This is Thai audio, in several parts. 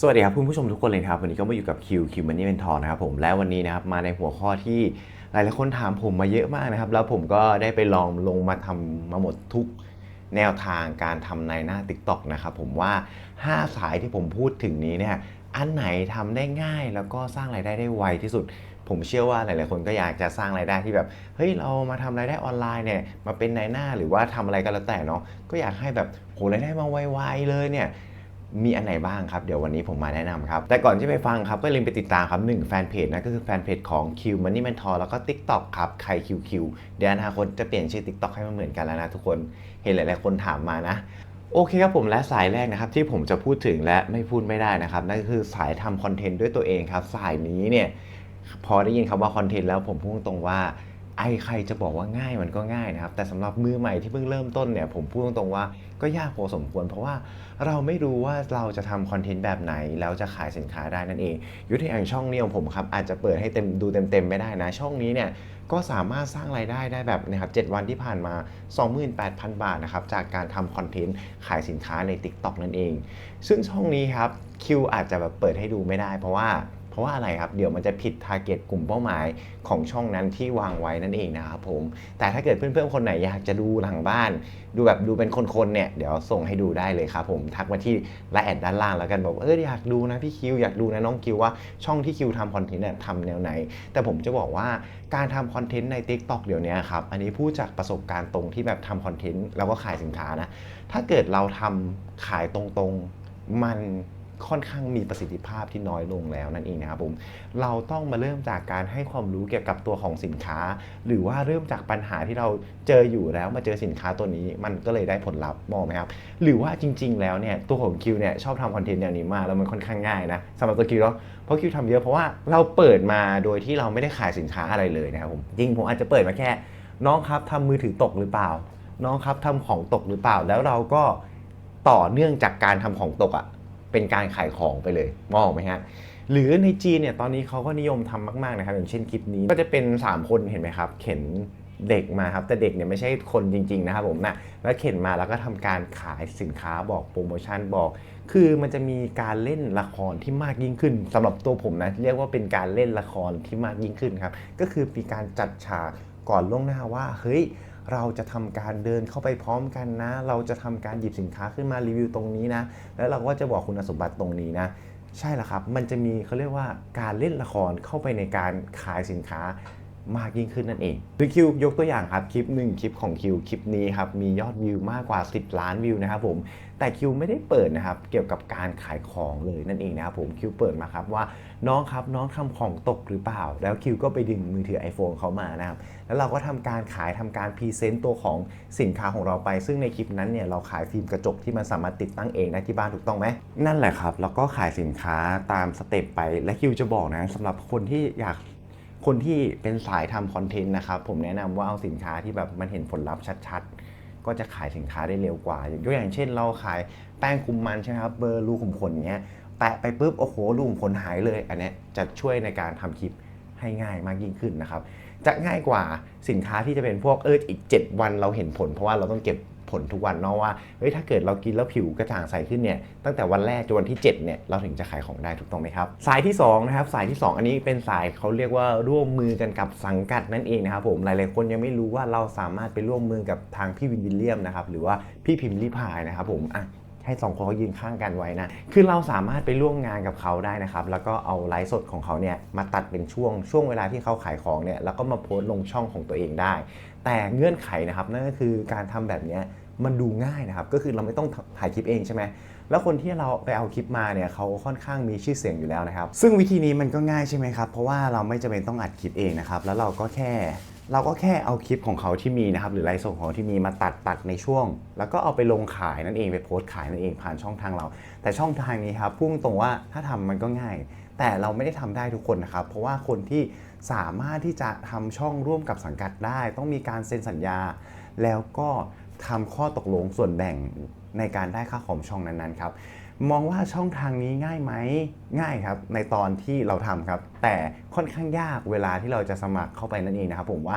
สวัสดีครับคุณผู้ชมทุกคนเลยครับ วันนี้ก็มาอยู่กับคิวคิวมันนี่เป็นทองนะครับผมและวันนี้นะครับมาในหัวข้อที่หลายๆคนถามผมมาเยอะมากนะครับ แล้วผมก็ได้ไปลองลงมาทำมาหมดทุกแนวทางการทำในหน้า Tik t o อกนะครับผมว่า 5 สายที่ผมพูดถึงนี้เนี่ยอันไหนทำได้ง่ายแล้วก็สร้างรายได้ได้ไวที่สุด ผมเชื่อว่าหลาย ๆ คนก็อยากจะสร้างรายได้ที่แบบเฮ้ยเรามาทำรายได้ออนไลน์เนี่ยมาเป็นนายหน้าหรือว่าทำอะไรก็แล้วแต่เนาะก็อยากให้แบบโหรายได้มาไวๆเลยเนี่ย มีอันไหนบ้างครับ เดี๋ยววันนี้ผมมาแนะนำครับ แต่ก่อนที่ไปฟังครับ ก็ลืมไปติดตามครับหนึ่งแฟนเพจนะก็คือแฟนเพจของ Q Money Mentor แล้วก็ TikTok ครับใคร QQ เดี๋ยวอนาคตจะเปลี่ยนชื่อ TikTok ให้มันเหมือนกันแล้วนะทุกคนเห็นหลาย ๆ คนถามมานะโอเคครับผมและสายแรกนะครับที่ผมจะพูดถึงและไม่พูดไม่ได้นะครับนั่นคือสายทำคอนเทนต์ด้วยตัวเองครับ สายนี้เนี่ยพอได้ยินคำว่าคอนเทนต์แล้วผมพูดตรงว่า ไอ้ใครจะบอกว่าง่ายมันก็ง่ายนะครับ แต่สำหรับมือใหม่ที่เพิ่งเริ่มต้นเนี่ยผมพูดตรงๆว่าก็ยากพอสมควร เพราะว่าเราไม่รู้ว่าเราจะทำคอนเทนต์แบบไหน แล้วจะขายสินค้าได้นั่นเองยุทธอย่างช่องนี้ของผมครับอาจจะเปิดให้เต็มดูเต็มๆไม่ได้นะ ช่องนี้เนี่ยก็สามารถสร้างรายได้ได้แบบนะครับ 7 วันที่ผ่านมา 28,000 บาทนะครับจากการทำคอนเทนต์ขายสินค้าใน TikTok นั่นเอง ซึ่งช่องนี้ครับคิวอาจจะแบบเปิดให้ดูไม่ได้ เพราะว่า เพราะว่าอะไรครับ เดี๋ยวมันจะผิดทาร์เก็ตกลุ่มเป้าหมายของช่องนั้นที่วางไว้นั่นเองนะครับผม แต่ถ้าเกิดเพื่อนๆคนไหนอยากจะดูหลังบ้าน ดูแบบดูเป็นคนๆเนี่ยเดี๋ยวส่งให้ดูได้เลยครับผมทักมาที่ไลน์แอดด้านล่างแล้วกันบอกเอออยากดูนะพี่คิวอยากดูนะน้องคิวว่าช่องที่คิวทำคอนเทนต์เนี่ยทำแนวไหน แต่ผมจะบอกว่าการทำคอนเทนต์ใน Tik t o อกเดี๋ยวนี้ครับอันนี้พูดจากประสบการณ์ตรงที่แบบทำคอนเทนต์แล้วก็ขายสินค้านะถ้าเกิดเราทำขายตรงๆมัน ค่อนข้างมีประสิทธิภาพที่น้อยลงแล้วนั่นเองนะครับผมเราต้องมาเริ่มจากการให้ความรู้เกี่ยวกับตัวของสินค้า หรือว่าเริ่มจากปัญหาที่เราเจออยู่แล้วมาเจอสินค้าตัวนี้ มันก็เลยได้ผลลัพธ์มองไหมครับหรือว่าจริง ๆ แล้วเนี่ยตัวของคิวเนี่ยชอบทำคอนเทนต์แนวนี้มากแล้วมันค่อนข้างง่ายนะสำหรับตัวคิวแล้วเพราะคิวทำเยอะเพราะว่าเราเปิดมาโดยที่เราไม่ได้ขายสินค้าอะไรเลยนะครับผมจริงผมอาจจะเปิดมาแค่ น้องครับทำมือถือตกหรือเปล่า น้องครับทำของตกหรือเปล่าแล้วเราก็ต่อเนื่องจากการทำของตกอะ่ะ เป็นการขายของไปเลยมองไหมฮะหรือในจีนเนี่ยตอนนี้เขาก็นิยมทำมากๆนะครับอย่างเช่นคลิปนี้ก็จะเป็น 3 คนเห็นไหมครับ เข็นเด็กมาครับแต่เด็กเนี่ยไม่ใช่คนจริงๆนะครับผมนะแล้วเข็นมาแล้วก็ทำการขายสินค้าบอกโปรโมชั่นบอก คือมันจะมีการเล่นละครที่มากยิ่งขึ้นสำหรับตัวผมนะเรียกว่าเป็นการเล่นละครที่มากยิ่งขึ้นครับก็คือมีการจัดฉากก่อนล่วงหน้าว่าเฮ้ย เราจะทำการเดินเข้าไปพร้อมกันนะ เราจะทำการหยิบสินค้าขึ้นมารีวิวตรงนี้นะ แล้วเราก็จะบอกคุณสมบัติตรงนี้นะ ใช่แล้วครับ มันจะมีเขาเรียกว่าการเล่นละครเข้าไปในการขายสินค้า มากยิ่งขึ้นนั่นเองหรือคิวยกตัวอย่างครับคลิปหนึ่งคลิปของคิวคลิปนี้ครับมียอดวิวมากกว่า 10 ล้านวิวนะครับผมแต่คิวไม่ได้เปิดนะครับเกี่ยวกับการขายของเลยนั่นเองนะครับผมคิวเปิดมาครับว่าน้องครับน้องทำของตกหรือเปล่า แล้วคิวก็ไปดึงมือถือ iPhone เขามานะครับแล้วเราก็ทำการขายทำการพรีเซนต์ตัวของสินค้าของเราไป ซึ่งในคลิปนั้นเนี่ยเราขายฟิล์มกระจกที่มันสามารถติดตั้งเองได้ที่บ้านถูกต้องไหมนั่นแหละครับแล้วก็ขายสินค้าตามสเต็ปไปและคิวจะบอกนะสำหรับคนที่อยาก คนที่เป็นสายทำคอนเทนต์นะครับ ผมแนะนำว่าเอาสินค้าที่แบบมันเห็นผลลัพธ์ชัดๆ ก็จะขายสินค้าได้เร็วกว่ายกอย่างเช่น เราขายแป้งคุมมันใช่ไหมครับเบอร์รูขุมขนเงี้ยแตะไปปุ๊บโอ้โหรูขุมขนหายเลย อันเนี้ยจะช่วยในการทำคลิปให้ง่ายมากยิ่งขึ้นนะครับจะง่ายกว่าสินค้าที่จะเป็นพวกเอออีก 7 วันเราเห็นผล เพราะว่าเราต้องเก็บ ลทุกวันเนาะว่าเฮ้ยถ้าเกิดเรากินแล้วผิวกระจ่างใสขึ้นเนี่ยตั้งแต่วันแรกจนวันที่ 7เนี่ยเราถึงจะขายของได้ถูกต้องไหมครับ สายที่2นะครับสายที่ 2 อันนี้เป็นสายเขาเรียกว่าร่วมมือกันกับสังกัดนั่นเองนะครับผมหลายๆคนยังไม่รู้ว่าเราสามารถไปร่วมมือกับทางพี่วินวิลเลียมนะครับหรือว่าพี่พิมพ์ลิพายนะครับผมอะให้สองคนเขายืนข้างกันไว้นะ คือเราสามารถไปร่วมงานกับเขาได้นะครับ แล้วก็เอาไลฟ์สดของเขาเนี่ยมาตัดเป็นช่วงช่วงเวลาที่เขาขายของเนี่ย แล้วก็มาโพสต์ลงช่องของตัวเองได้ แต่เงื่อนไขนะครับนั่นก็คือการทำแบบนี้ มันดูง่ายนะครับ ก็คือเราไม่ต้องถ่ายคลิปเองใช่ไหมแล้วคนที่เราไปเอาคลิปมาเนี่ยเขาค่อนข้างมีชื่อเสียงอยู่แล้วนะครับ ซึ่งวิธีนี้มันก็ง่ายใช่ไหมครับ เพราะว่าเราไม่จำเป็นต้องอัดคลิปเองนะครับ แล้วเราก็แค่ เราก็แค่เอาคลิปของเขาที่มีนะครับ หรือไลฟ์สดของเขาที่มีมาตัดตัดในช่วง แล้วก็เอาไปลงขายนั่นเองไปโพสต์ขายนั่นเองผ่านช่องทางเรา แต่ช่องทางนี้ครับพุ่งตรงว่าถ้าทำมันก็ง่าย แต่เราไม่ได้ทำได้ทุกคนนะครับ เพราะว่าคนที่สามารถที่จะทำช่องร่วมกับสังกัดได้ ต้องมีการเซ็นสัญญา แล้วก็ ทำข้อตกลงส่วนแบ่งในการได้ค่าคอมช่องนั้นๆครับมองว่าช่องทางนี้ง่ายไหมง่ายครับ ในตอนที่เราทำครับ แต่ค่อนข้างยากเวลาที่เราจะสมัครเข้าไปนั่นเองนะครับผมว่า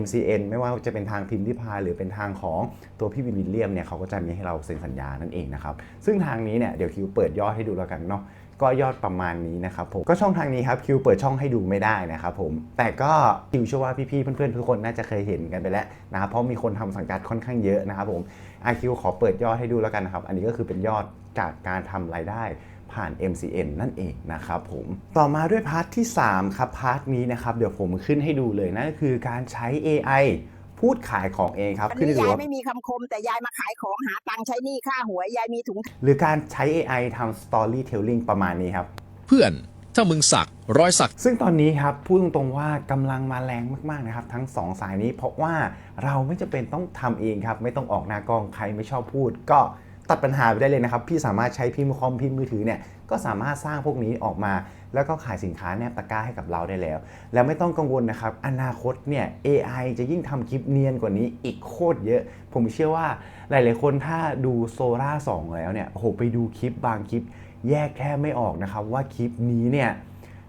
MCN ไม่ว่าจะเป็นทางพิมพ์ริพาหรือเป็นทางของตัวพี่วิลเลียมเนี่ยเขาก็จะมีให้เราเซ็นสัญญานั่นเองนะครับ ซึ่งทางนี้เนี่ยเดี๋ยวคิวเปิดยอดให้ดูแล้วกันเนาะ ก็ยอดประมาณนี้นะครับผมก็ช่องทางนี้ครับคิวเปิดช่องให้ดูไม่ได้นะครับผมแต่ก็คิวเชื่อว่าพี่ๆเพื่อนๆทุกคนน่าจะเคยเห็นกันไปแล้วนะครับเพราะมีคนทำสังกัดค่อนข้างเยอะนะครับผมอาคิวขอเปิดยอดให้ดูแล้วกันนะครับ อันนี้ก็คือเป็นยอดจากการทำรายได้ผ่าน MCN นั่นเองนะครับผม ต่อมาด้วยพาร์ทที่ 3 ครับ พาร์ทนี้นะครับ เดี๋ยวผมขึ้นให้ดูเลยนั่นก็คือการใช้ AI พูดขายของเองครับอันขึ้นนี้ให้ดูยายว่าไม่มีคำคมแต่ยายมาขายของหาตังค์ใช้หนี้ค่าหวยยายมีถุง หรือการใช้ AI ทำ storytelling ประมาณนี้ครับ เพื่อนถ้ามึงสักรอยสัก ซึ่งตอนนี้ครับพูดตรงๆว่ากำลังมาแรงมากๆนะครับ ทั้ง 2 สายนี้เพราะว่าเราไม่จำเป็นต้องทำเองครับ ไม่ต้องออกหน้ากล้องใครไม่ชอบพูด ก็ตัดปัญหาไปได้เลยนะครับ พี่สามารถใช้พิมพ์คอมพิมพ์มือถือเนี่ยก็สามารถสร้างพวกนี้ออกมา แล้วก็ขายสินค้าแนบตะกร้าให้กับเราได้แล้ว แล้วไม่ต้องกังวลนะครับ อนาคตเนี่ย AI จะยิ่งทำคลิปเนียนกว่านี้อีกโคตรเยอะ ผมเชื่อว่าหลาย ๆ คนถ้าดูโซล่า2แล้วเนี่ย โอ้โห ไปดูคลิปบางคลิปแยกแค่ไม่ออกนะครับ ว่าคลิปนี้เนี่ย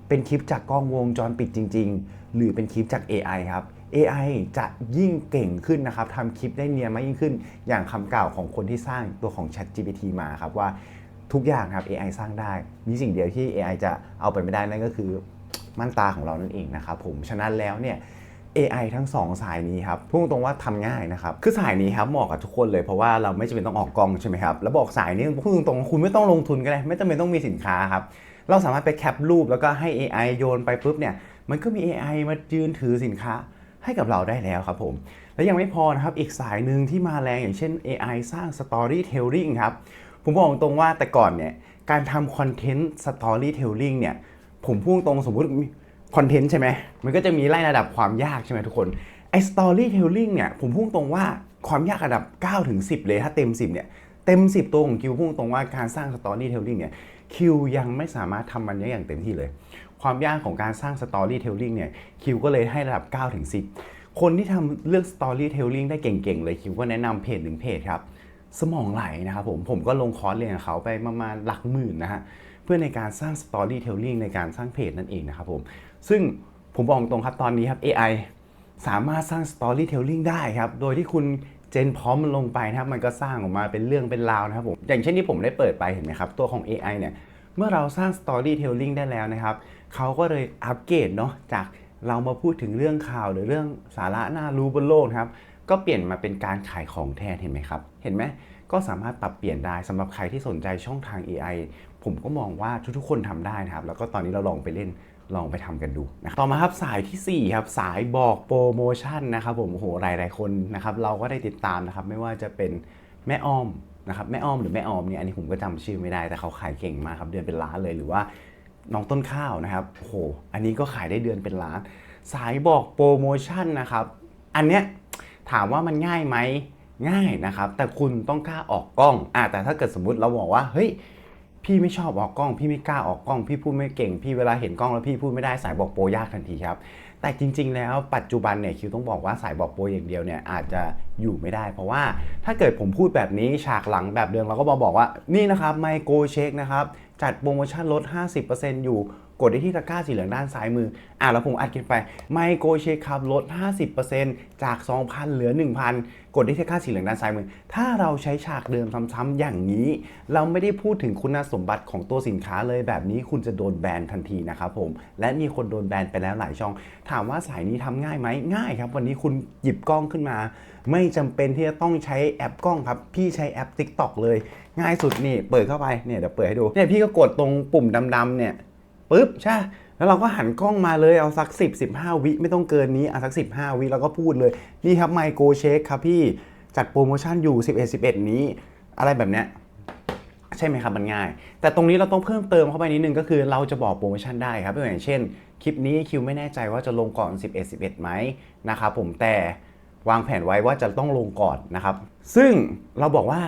เป็นคลิปจากกล้องวงจรปิดจริง ๆ หรือเป็นคลิปจาก AI ครับ AI จะยิ่งเก่งขึ้นนะครับทำคลิปได้เนียนมากยิ่งขึ้น อย่างคำกล่าวของคนที่สร้างตัวของ ChatGPT มาครับว่า ทุกอย่างครับ AI สร้างได้ มีสิ่งเดียวที่ AI จะเอาไปไม่ได้นั่นก็คือม่านตาของเรานั่นเองนะครับผมฉะนั้นแล้วเนี่ย AI ทั้ง 2 สายนี้ครับพูดตรงว่าทำง่ายนะครับ คือสายนี้ครับเหมาะกับทุกคนเลยเพราะว่าเราไม่จำเป็นต้องออกกองใช่ไหมครับ แล้วบอกสายนี้พูดตรงๆคุณไม่ต้องลงทุนก็ได้ไม่จำเป็นต้องมีสินค้าครับ เราสามารถไปแคปรูปแล้วก็ให้ AI โยนไปปุ๊บเนี่ย มันก็มี AI มายืนถือสินค้าให้กับเราได้แล้วครับผม และยังไม่พอนะครับ อีกสายหนึ่งที่มาแรงอย่างเช่น AI สร้าง Storytelling ครับ ผมบอกตรงว่าแต่ก่อนเนี่ยการทำคอนเทนต์ Storytelling เนี่ยผมพูดตรงสมมุติคอนเทนต์ใช่ไหมมันก็จะมีไล่ระดับความยากใช่ไหมทุกคนไอ้ Storytelling เนี่ยผมพูดตรงว่าความยากระดับ9ถึง10 เลยถ้าเต็ม 10เนี่ยเต็ม 10 ตัวของคิวพูดตรงว่าการสร้าง Storytelling เนี่ยคิวยังไม่สามารถทำมันได้อย่างเต็มที่เลย ความยากของการสร้าง Storytelling เนี่ยคิวก็เลยให้ระดับ9ถึง10 คนที่ทำเรื่อง Storytelling ได้เก่งๆเลยคิวก็แนะนำเพจหนึ่งเพจครับ สมองไหลนะครับผมผมก็ลงคอร์สเรียนกับเขาไปประมาณหลักหมื่นนะฮะเพื่อในการสร้าง Storytelling ในการสร้างเพจนั่นเองนะครับผมซึ่งผมบอกตรงครับตอนนี้ครับ AI สามารถสร้าง Storytelling ได้ครับ โดยที่คุณเจนพร้อมมันลงไปนะครับ มันก็สร้างออกมาเป็นเรื่องเป็นราวนะครับผม อย่างเช่นที่ผมได้เปิดไปเห็นไหมครับ ตัวของ AI เนี่ย เมื่อเราสร้าง Storytelling ได้แล้วนะครับ เขาก็เลยอัปเกรดเนาะจากเรามาพูดถึงเรื่องข่าวหรือเรื่องสาระน่ารู้บนโลกครับ ก็เปลี่ยนมาเป็นการขายของแทนเห็นไหมครับ เห็นไหมก็สามารถปรับเปลี่ยนได้สำหรับใครที่สนใจช่องทาง AI ผมก็มองว่าทุกๆคนทำได้นะครับ แล้วก็ตอนนี้เราลองไปเล่นลองไปทำกันดูนะต่อมาครับสายทีสี่ 4 ครับ สายบอกโปรโมชั่นนะครับผมโอ้โหหลายๆคนนะครับเราก็ได้ติดตามนะครับ ไม่ว่าจะเป็นแม่อ้อมนะครับแม่อ้อมหรือแม่ออมเนี่ยอันนี้ผมก็จำชื่อไม่ได้แต่เขาขายเก่งมากครับเดือนเป็นล้านเลยหรือว่าน้องต้นข้าวนะครับโอ้โหอันนี้ก็ขายได้เดือนเป็นล้าน สายบอกโปรโมชั่นนะครับ อันเนี้ย ถามว่ามันง่ายไหมง่ายนะครับ แต่คุณต้องกล้าออกกล้องอ่าแต่ถ้าเกิดสมมุติเราบอกว่าเฮ้ยพี่ไม่ชอบออกกล้อง พี่ไม่กล้าออกกล้อง พี่พูดไม่เก่ง พี่เวลาเห็นกล้องแล้วพี่พูดไม่ได้สายบอกโปรยากทันทีครับ แต่จริง ๆ แล้วปัจจุบันเนี่ยคิวต้องบอกว่าสายบอกโปรอย่างเดียวเนี่ยอาจจะ อยู่ไม่ได้ เพราะว่าถ้าเกิดผมพูดแบบนี้ฉากหลังแบบเดิมเราก็มาบอกว่านี่นะครับไมโกเช็คนะครับจัดโปรโมชั่นลด 50%อยู่กดได้ที่ตะกร้าสีเหลืองด้านซ้ายมือ อะแล้วผมอัดกินไปไมโกเชคครับลด 50%จาก 2,000 เหลือ 1,000 กดได้ที่ตะกร้าสีเหลืองด้านซ้ายมือ ถ้าเราใช้ฉากเดิมซ้ำๆอย่างนี้ เราไม่ได้พูดถึงคุณสมบัติของตัวสินค้าเลยแบบนี้คุณจะโดนแบนทันทีนะครับผม และมีคนโดนแบนไปแล้วหลายช่อง ถามว่าสายนี้ทำง่ายไหมง่ายครับ วันนี้คุณหยิบกล้องขึ้นมา ไม่จำเป็นที่จะต้องใช้แอปกล้องครับ พี่ใช้แอป TikTok เลย ง่ายสุดนี่เปิดเข้าไปเนี่ยเดี๋ยวเปิดให้ดูเนี่ยพี่ก็กดตรงปุ่มดำๆเนี่ยปุ๊บใช่แล้วเราก็หันกล้องมาเลยเอาสัก 10 15 วิไม่ต้องเกินนี้เอาสัก 15 วิแล้วก็พูดเลย นี่ครับไมโกเช็คครับพี่จัดโปรโมชั่นอยู่ 11 11 นี้ อะไรแบบเนี้ยใช่ไหมครับมันง่าย แต่ตรงนี้เราต้องเพิ่มเติมเข้าไปนิดนึงก็คือเราจะบอกโปรโมชั่นได้ครับอย่างเช่น คลิปนี้คิวไม่แน่ใจว่าจะลงก่อน 11 11ไหมนะครับผมแต่ วางแผนไว้ว่าจะต้องลงก่อนนะครับ ซึ่งเราบอกว่า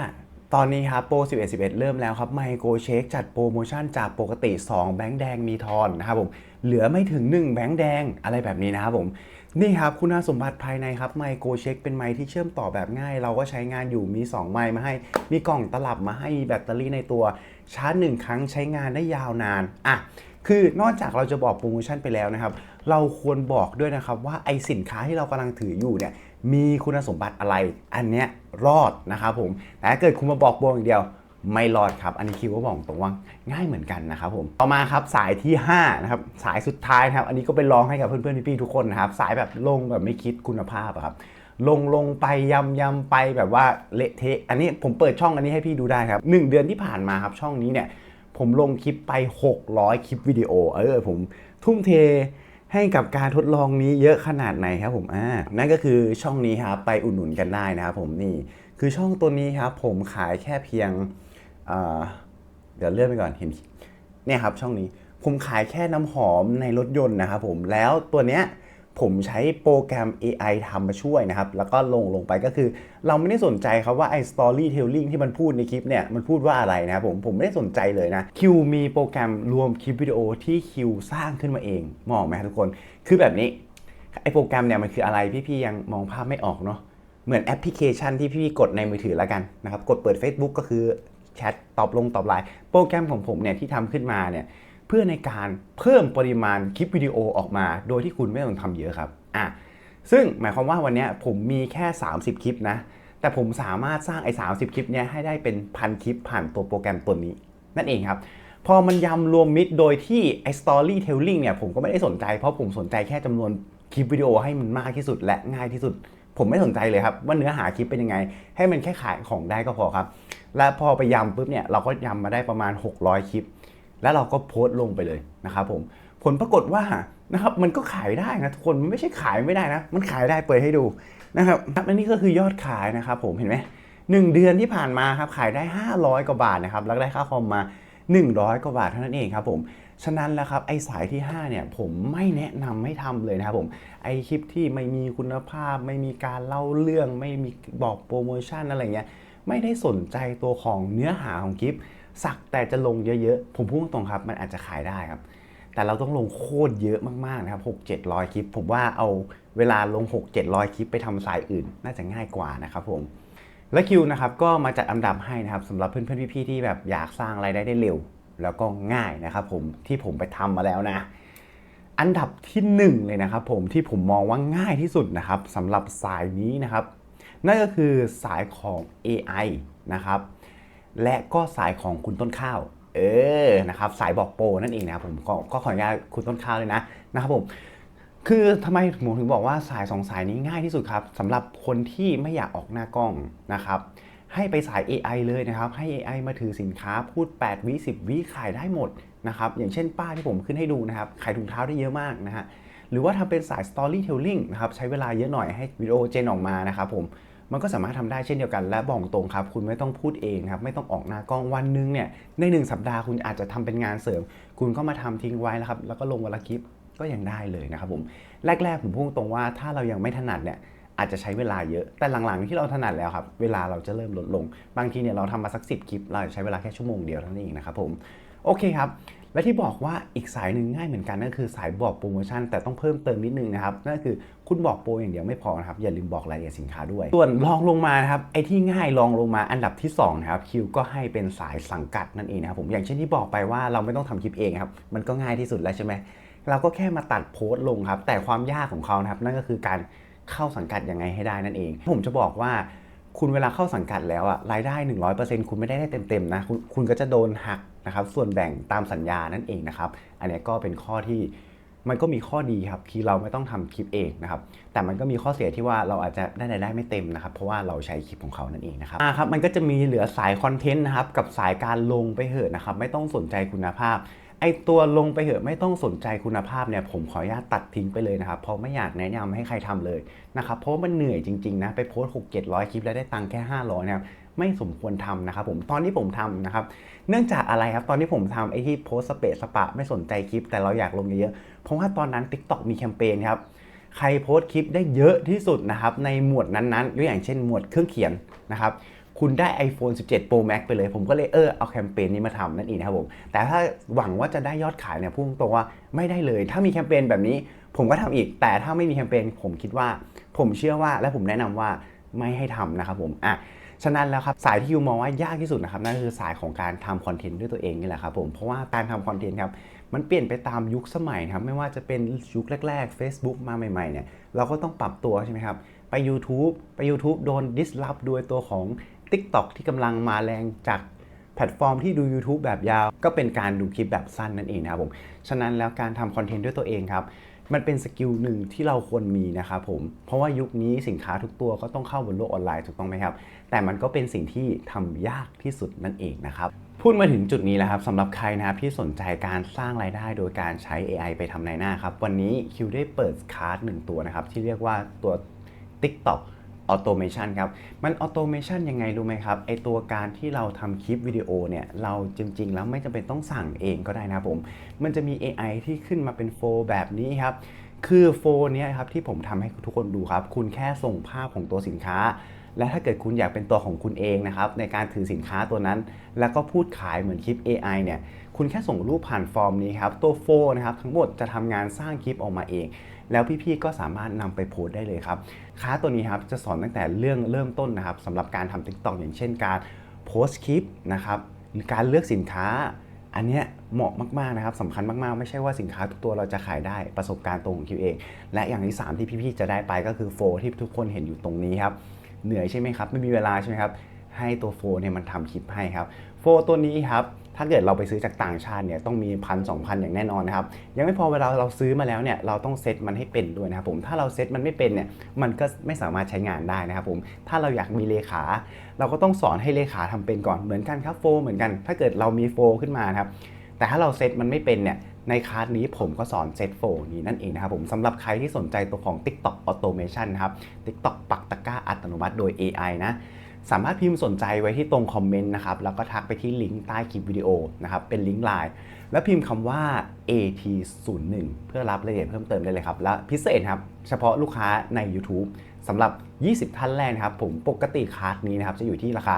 ตอนนี้ครับโปร 11 11 เริ่มแล้วครับไมโ o เชคจัดโปรโมชั่นจากปกติ 2 แบงค์แดงมีทอนนะครับผมเหลือไม่ถึง 1 แบงค์แดงอะไรแบบนี้นะครับผมนี่ครับคุณสมบัติภายในครับไมโ o เชคเป็นไมค์ที่เชื่อมต่อแบบง่าย เราก็ใช้งานอยู่มี 2 ไมค์มาให้ มีกล่องตลับมาให้มีแบตเตอรี่ในตัวชาร์จ 1 ครั้งใช้งานได้ยาวนานอะคือนอกจากเราจะบอกโปรโมชั่นไปแล้วนะครับ เราควรบอกด้วยนะครับว่าไอสินค้าที่เรากำลังถืออยู่เนี่ยมีคุณสมบัติอะไร อันเนี้ยรอดนะครับผม แต่ถ้าเกิดคุณมาบอกโบอย่างเดียวไม่รอดครับ อันนี้คิวก็บอกตรงว่าง่ายเหมือนกันนะครับผม ต่อมาครับสายที่5นะครับสายสุดท้ายนะครับ อันนี้ก็ไปลองให้กับเพื่อนๆพี่ๆทุกคนนะครับ สายแบบลงแบบไม่คิดคุณภาพอะครับ ลงลงไปยำยำไปแบบว่าเละเทะ อันนี้ผมเปิดช่องอันนี้ให้พี่ดูได้ครับ 1 เดือนที่ผ่านมาครับช่องนี้เนี่ยผมลงคลิปไป 600 คลิปวิดีโอ เออผมทุ่มเท ให้กับการทดลองนี้เยอะขนาดไหนครับผมอ่านั่นก็คือช่องนี้ครับไปอุดหนุนกันได้นะครับผมนี่คือช่องตัวนี้ครับผมขายแค่เพียงเดี๋ยวเลื่อนไปก่อนเห็นเนี่ยครับช่องนี้ผมขายแค่น้ำหอมในรถยนต์นะครับผมแล้วตัวเนี้ย ผมใช้โปรแกรม AI ทำมาช่วยนะครับ แล้วก็ลงลงไปก็คือ เราไม่ได้สนใจครับว่าไอ้ storytelling ที่มันพูดในคลิปเนี่ย มันพูดว่าอะไรนะครับผมผมไม่ได้สนใจเลยนะ คิวมีโปรแกรมรวมคลิปวิดีโอที่คิวสร้างขึ้นมาเองมองไหมครับทุกคน คือแบบนี้ไอ้โปรแกรมเนี่ยมันคืออะไรพี่ๆยังมองภาพไม่ออกเนาะเหมือนแอปพลิเคชันที่พี่ๆกดในมือถือแล้วกันนะครับกดเปิด Facebook ก็คือแชทตอบลงตอบไลน์โปรแกรมของผมเนี่ยที่ทำขึ้นมาเนี่ย พื่อในการเพิ่มปริมาณคลิปวิดีโอออกมา โดยที่คุณไม่ต้องทำเยอะครับอะซึ่งหมายความว่าวันนี้ผมมีแค่ 30 คลิปนะ แต่ผมสามารถสร้างไอ้30คลิปเนี้ยให้ได้เป็นพันคลิปผ่านตัวโปรแกรมตัวนี้ นั่นเองครับ พอมันยำรวมมิดโดยที่ไอ้ storytelling เนี่ยผมก็ไม่ได้สนใจ เพราะผมสนใจแค่จำนวนคลิปวิดีโอให้มันมากที่สุดและง่ายที่สุด ผมไม่สนใจเลยครับว่าเนื้อหาคลิปเป็นยังไง ให้มันแค่ขายของได้ก็พอครับ และพอไปยำปุ๊บเนี่ยเราก็ยำมาได้ประมาณ 600 คลิป แล้วเราก็โพสต์ลงไปเลยนะครับผมผลปรากฏว่านะครับมันก็ขายได้นะทุกคนมันไม่ใช่ขายไม่ได้นะ มันขายได้เปิดให้ดูนะครับอันนี้ก็คือยอดขายนะครับผมเห็นไหมหนึ่งเดือนที่ผ่านมาครับขายได้ 500 กว่าบาทนะครับแล้วได้ค่าคอมมา 100 กว่าบาทเท่านั้นเองครับผมฉะนั้นแล้วครับไอ้สายที่ 5 เนี่ยผมไม่แนะนำให้ทำเลยนะครับผมไอ้คลิปที่ไม่มีคุณภาพ ไม่มีการเล่าเรื่อง ไม่มีบอกโปรโมชั่นอะไรเงี้ยไม่ได้สนใจตัวของเนื้อหาของคลิป สักแต่จะลงเยอะๆ ผมพูดตรงครับ มันอาจจะขายได้ครับ แต่เราต้องลงโคตรเยอะมากๆนะครับ6 700คลิป ผมว่าเอาเวลาลง 6 700 คลิปไปทำสายอื่น น่าจะง่ายกว่านะครับผมและคิวนะครับก็มาจัดอันดับให้นะครับสำหรับเพื่อนๆพี่ๆที่แบบอยากสร้างรายได้ได้เร็ว แล้วก็ง่ายนะครับผมที่ผมไปทำมาแล้วนะ อันดับที่หนึ่งเลยนะครับผมที่ผมมองว่าง่ายที่สุดนะครับสำหรับสายนี้นะครับ นั่นก็คือสายของ AI นะครับ และก็สายของคุณต้นข้าว เออนะครับสายบอกโปรนั่นเองนะครับผมก็ขออนุญาตคุณต้นข้าวเลยนะนะครับผมคือทำไมผมถึงบอกว่าสายสองสายนี้ง่ายที่สุดครับสำหรับคนที่ไม่อยากออกหน้ากล้องนะครับให้ไปสาย AI เลยนะครับ ให้ AI มาถือสินค้าพูด 8 วิ 10 วิขายได้หมดนะครับ อย่างเช่นป้าที่ผมขึ้นให้ดูนะครับ ขายถุงเท้าได้เยอะมากนะฮะ หรือว่าทำเป็นสาย storytelling นะครับ ใช้เวลาเยอะหน่อยให้วิดีโอเจนออกมานะครับผม มันก็สามารถทำได้เช่นเดียวกันและบอกตรงครับ คุณไม่ต้องพูดเองครับ ไม่ต้องออกหน้ากล้องวันหนึงเนี่ยในหนึ่งสัปดาห์คุณอาจจะทำเป็นงานเสริม คุณก็มาทำทิ้งไว้แล้วครับ แล้วก็ลงวันละคลิปก็ยังได้เลยนะครับผมแรก ๆ ผมพูดตรงว่าถ้าเรายังไม่ถนัดเนี่ยอาจจะใช้เวลาเยอะ แต่หลังๆที่เราถนัดแล้วครับ เวลาเราจะเริ่มลดลง บางทีเนี่ยเราทำมาสักสิคลิป เราใช้เวลาแค่ชั่วโมงเดียวเท่านั้นเองนะครับผม โอเคครับ และที่บอกว่าอีกสายหนึ่งง่ายเหมือนกันนั่นคือสายบอกโปรโมชั่นแต่ต้องเพิ่มเติมนิดนึงนะครับนั่นก็คือคุณบอกโปรอย่างเดียวไม่พอนะครับอย่าลืมบอกรายละเอียดสินค้าด้วย ส่วนรองลงมานะครับไอ้ที่ง่ายรองลงมาอันดับที่2นะครับคิวก็ให้เป็นสายสังกัดนั่นเองนะครับผมอย่างเช่นที่บอกไปว่าเราไม่ต้องทำคลิปเองครับมันก็ง่ายที่สุดแล้วใช่ไหมเราก็แค่มาตัดโพสต์ลงครับแต่ความยากของเขานะครับนั่นก็คือการเข้าสังกัดยังไงให้ได้นั่นเอง ผมจะบอกว่าคุณเวลาเข้าสังกัดแล้วอะรายได้ 100%คุณไม่ได้ได้เต็มๆนะคคุณก็จะโดนหัก นะครับส่วนแบ่งตามสัญญานั่นเองนะครับ อันนี้ก็เป็นข้อที่มันก็มีข้อดีครับคือเราไม่ต้องทำคลิปเองนะครับ แต่มันก็มีข้อเสียที่ว่าเราอาจจะได้รายได้ไม่เต็มนะครับ เพราะว่าเราใช้คลิปของเขานั่นเองนะครับอ่าครับ มันก็จะมีเหลือสายคอนเทนต์นะครับ กับสายการลงไปเหอะนะครับ ไม่ต้องสนใจคุณภาพ ไอตัวลงไปเหอะไม่ต้องสนใจคุณภาพเนี่ยผมขออนุญาตตัดทิ้งไปเลยนะครับ เพราะไม่อยากแนะนำให้ใครทำเลยนะครับ เพราะมันเหนื่อยจริงๆนะ ไปโพสต์6 700คลิปแล้วได้ตังค์แค่500นะครับ ไม่สมควรทำนะครับผมตอนที่ผมทำนะครับเนื่องจากอะไรครับตอนที่ผมทำไอที่โพสสเปซสปะไม่สนใจคลิป แต่เราอยากลงเยอะเพราะว่าตอนนั้น TikTok มีแคมเปญครับใครโพสคลิปได้เยอะที่สุดนะครับในหมวดนั้นๆยกอย่างเช่นหมวดเครื่องเขียนนะครับคุณได้ iPhone 17 Pro Max ไปเลย ผมก็เลยเออเอาแคมเปญนี้มาทำนั่นเองนะครับผม แต่ถ้าหวังว่าจะได้ยอดขายเนี่ยพุ่งตรงว่าไม่ได้เลย ถ้ามีแคมเปญแบบนี้ ผมก็ทำอีก แต่ถ้าไม่มีแคมเปญผมคิดว่า ผมเชื่อว่าและผมแนะนำว่าไม่ให้ทำนะครับผมอะ ฉะนั้นแล้วครับสายที่ยูมองว่ายากที่สุดนะครับนั่นคือสายของการทำคอนเทนต์ด้วยตัวเองนี่แหละครับผมเพราะว่าการทำคอนเทนต์ครับมันเปลี่ยนไปตามยุคสมัยครับไม่ว่าจะเป็นยุคแรก ๆ Facebook มาใหม่ๆเนี่ยเราก็ต้องปรับตัวใช่ไหมครับไป YouTube ไป YouTube โดนดิสลอฟโดยตัวของ TikTok ที่กำลังมาแรงจาก ลตฟอร์มที่ดู YouTube แบบยาว ก็เป็นการดูคลิปแบบสั้นนั่นเองนะครับผม ฉะนั้นแล้วการทำคอนเทนต์ด้วยตัวเองครับ มันเป็นสกิลหนึ่งที่เราควรมีนะครับผม เพราะว่ายุคนี้สินค้าทุกตัวก็ต้องเข้าบนโลกออนไลน์ถูกต้องไหมครับ แต่มันก็เป็นสิ่งที่ทำยากที่สุดนั่นเองนะครับพูดมาถึงจุดนี้แล้วครับสำหรับใครนะครับที่สนใจการสร้างรายได้โดยการใช้ AI ไปทำในหน้าครับ วันนี้คิวได้เปิดคาร์ดหนึ่งตัวนะครับ ที่เรียกว่าตัว TikTok ออโตเมชันครับ มันออโตเมชันยังไงรู้ไหมครับ ไอตัวการที่เราทำคลิปวิดีโอเนี่ย เราจริง ๆ แล้วไม่จำเป็นต้องสั่งเองก็ได้นะครับผม มันจะมี AI ที่ขึ้นมาเป็นโฟลแบบนี้ครับ คือโฟล์เนี้ยครับที่ผมทำให้ทุกคนดูครับ คุณแค่ส่งภาพของตัวสินค้า และถ้าเกิดคุณอยากเป็นตัวของคุณเองนะครับในการถือสินค้าตัวนั้น แล้วก็พูดขายเหมือนคลิป AI เนี่ยคุณแค่ส่งรูปผ่านฟอร์มนี้ครับตัวโฟนะครับทั้งหมดจะทำงานสร้างคลิปออกมาเอง แล้วพี่ๆก็สามารถนำไปโพสได้เลยครับคลาตัวนี้ครับจะสอนตั้งแต่เรื่องเริ่มต้นนะครับสำหรับการทำ TikTok อกอย่างเช่นการโพสคลิปนะครับหรือการเลือกสินค้า อันเนี้ยเหมาะมากๆนะครับสำคัญมากๆ ไม่ใช่ว่าสินค้าทุกตัวเราจะขายได้ประสบการณ์ตรงของคิวเอง และอย่างที่ 3 ที่พี่ๆจะได้ไปก็คือโฟลที่ทุกคนเห็นอยู่ตรงนี้ครับ เหนื่อยใช่ไหมครับ ไม่มีเวลาใช่ไหมครับ ให้ตัวโฟเนี่ยมันทำคลิปให้ครับ โฟตัวนี้ครับถ้าเกิดเราไปซื้อจากต่างชาติเนี่ยต้องมีพันสองพันอย่างแน่นอนนะครับ ยังไม่พอเวลาเราซื้อมาแล้วเนี่ยเราต้องเซตมันให้เป็นด้วยนะครับผมถ้าเราเซตมันไม่เป็นเนี่ยมันก็ไม่สามารถใช้งานได้นะครับผมถ้าเราอยากมีเลขา เราก็ต้องสอนให้เลขาทำเป็นก่อนเหมือนกันครับโฟเหมือนกัน ถ้าเกิดเรามีโฟขึ้นมานะครับแต่ถ้าเราเซตมันไม่เป็นเนี่ย ในคลาสนี้ผมก็สอนเซตโฟนี้นั่นเองนะครับผมสำหรับใครที่สนใจตัวของ TikTok Automation นะครับ TikTok ปักตะกร้าอัตโนมัติโดย AI นะสามารถพิมพ์สนใจไว้ที่ตรงคอมเมนต์นะครับ แล้วก็ทักไปที่ลิงก์ใต้คลิปวิดีโอนะครับ เป็นลิงก์ไลน์แล้วพิมพ์คำว่า AT01 เพื่อรับรายละเอียดเพิ่มเติมได้เลยครับ และพิเศษครับ เฉพาะลูกค้าใน YouTube สำหรับ 20 ท่านแรกนะครับ ผมปกติคลาสนี้นะครับ จะอยู่ที่ราคา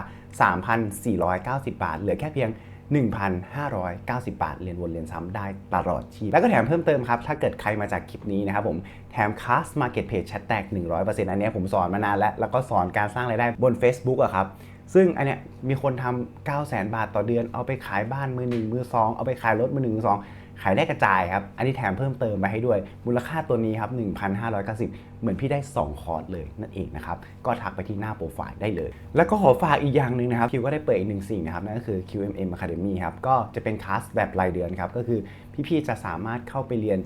3,490 บาท เหลือแค่เพียง 1,590 บาท เรียนวนเรียนซ้ำได้ตลอดชีพ แล้วก็แถมเพิ่มเติมครับ ถ้าเกิดใครมาจากคลิปนี้นะครับผมแถมคัส Market Page Chat Tag 100%อันเนี้ผมสอนมานานแล้ว แล้วก็สอนการสร้างรายได้บน Facebook อะครับซึ่งอันเนี้ยมีคนทำ9 0 0 0 0 0 บาทต่อเดือนเอาไปขายบ้านมือหนึ่งมือสองเอาไปขายรถมือหนึ่งมือสอง ขายได้กระจายครับ อันนี้แถมเพิ่มเติมมาให้ด้วย มูลค่าตัวนี้ครับ 1,590 เหมือนพี่ได้ 2 คอร์สเลยนั่นเองนะครับ ก็ทักไปที่หน้าโปรไฟล์ได้เลย แล้วก็ขอฝากอีกอย่างหนึ่งนะครับ คิวก็ได้เปิดอีกหนึ่งสิ่งนะครับ นั่นก็คือ QMM Academy ครับ ก็จะเป็นคลาสแบบรายเดือนครับ ก็คือพี่ๆจะสามารถเข้าไปเรียน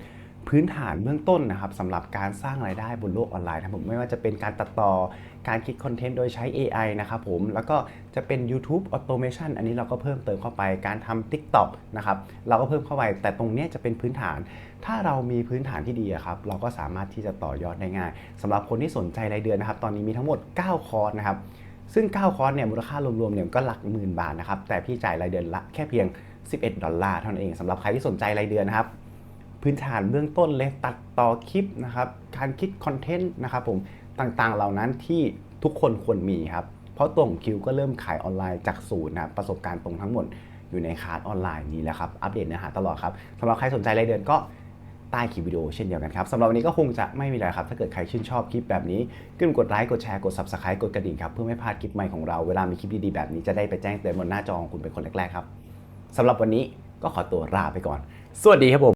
พื้นฐานเบื้องต้นนะครับสำหรับการสร้างรายได้บนโลกออนไลน์นะครับผมไม่ว่าจะเป็นการตัดต่อการคิดคอนเทนต์โดยใช้ AI นะครับผมแล้วก็จะเป็น YouTube Automation อันนี้เราก็เพิ่มเติมเข้าไปการทำ TikTok นะครับเราก็เพิ่มเข้าไป แต่ตรงนี้จะเป็นพื้นฐาน ถ้าเรามีพื้นฐานที่ดีอะครับเราก็สามารถที่จะต่อยอดได้ง่ายสำหรับคนที่สนใจรายเดือนนะครับ ตอนนี้มีทั้งหมด 9 คอร์สนะครับซึ่ง 9 คอร์สเนี่ยมูลค่ารวมๆเนี่ยก็หลักหมื่นบาทนะครับแต่พี่จ่ายรายเดือนละแค่เพียง 11 ดอลลาร์เท่านั้นเองสำหรับใครที่สนใจรายเดือนนะครับ พื้นฐานเบื้องต้นเลยตัดต่อคลิปนะครับการคิดคอนเทนต์นะครับผมต่างๆเหล่านั้นที่ทุกคนควรมีครับ เพราะตัวของคิวก็เริ่มขายออนไลน์จากศูนย์นะรประสบการณ์ตรงทั้งหมดอยู่ในคลาสออนไลน์นี้แล้วครับ อัปเดตเนื้อหาตลอดครับสำหรับใครสนใจรายเดือนก็ใต้คลิปวิดีโอเช่นเดียวกันครับสำหรับวันนี้ก็คงจะไม่มีอะไรครับ ถ้าเกิดใครชื่นชอบคลิปแบบนี้ก็อย่าลืมกดไลค์กดแชร์กด subscribe กดกระดิ่งครับ เพื่อไม่พลาดคลิปใหม่ของเราเวลามีคลิปดีๆแบบนี้จะได้ไปแจ้งเตือนบนหน้าจอของคุณเป็นคนแรกๆครับสำหรับวันนี้ก็ขอตัวลาไปก่อน สวัสดีครับผม